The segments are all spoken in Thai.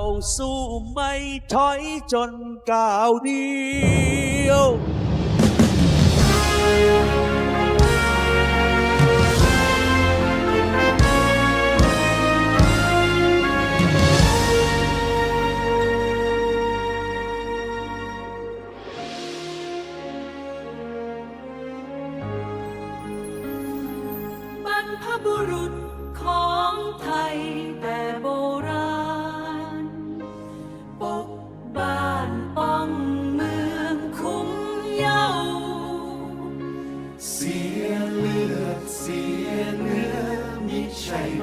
าสู้ไม่ถอยจนก้าวเดียวบรรพบุรุษ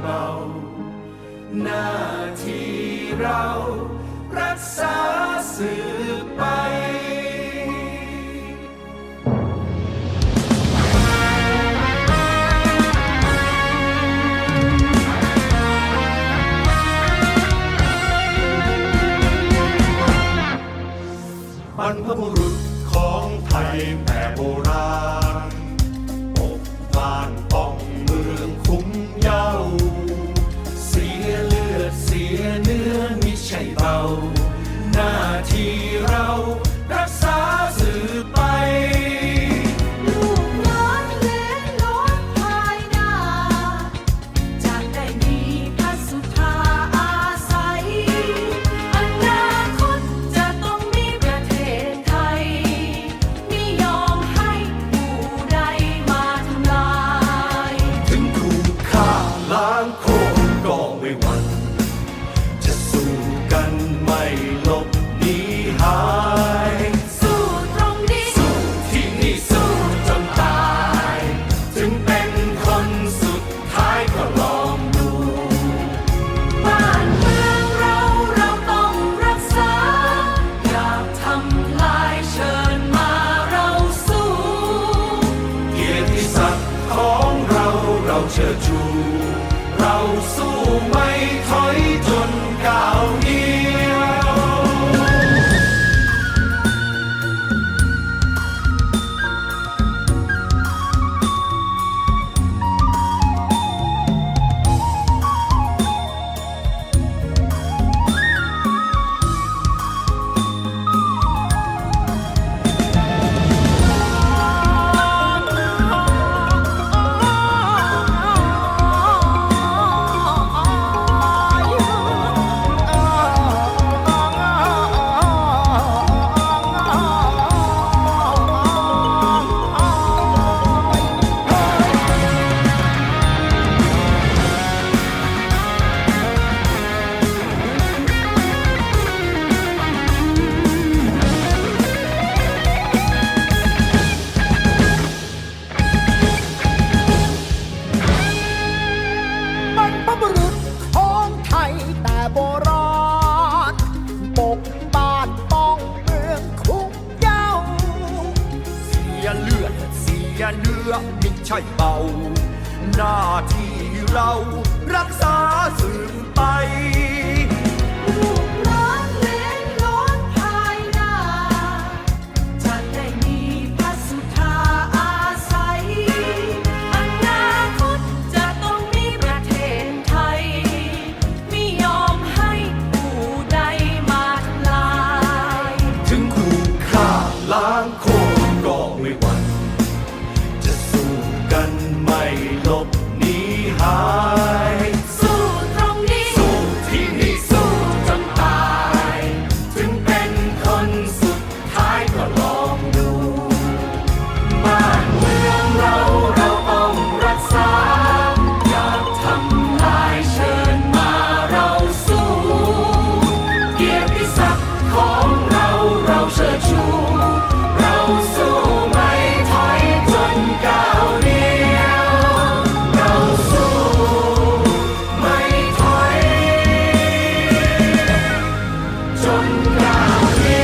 บา หน้าที่เรารักษาสืบไปบรรพบุรุษของไทยแผ่โบราณปกบ้านป้อง เชิดชู เราสู้ไม่ถอยจนก้าว เลือดเสียเนื้อมิใช่เบา หน้าที่เรารักษาสืบไป Yeah.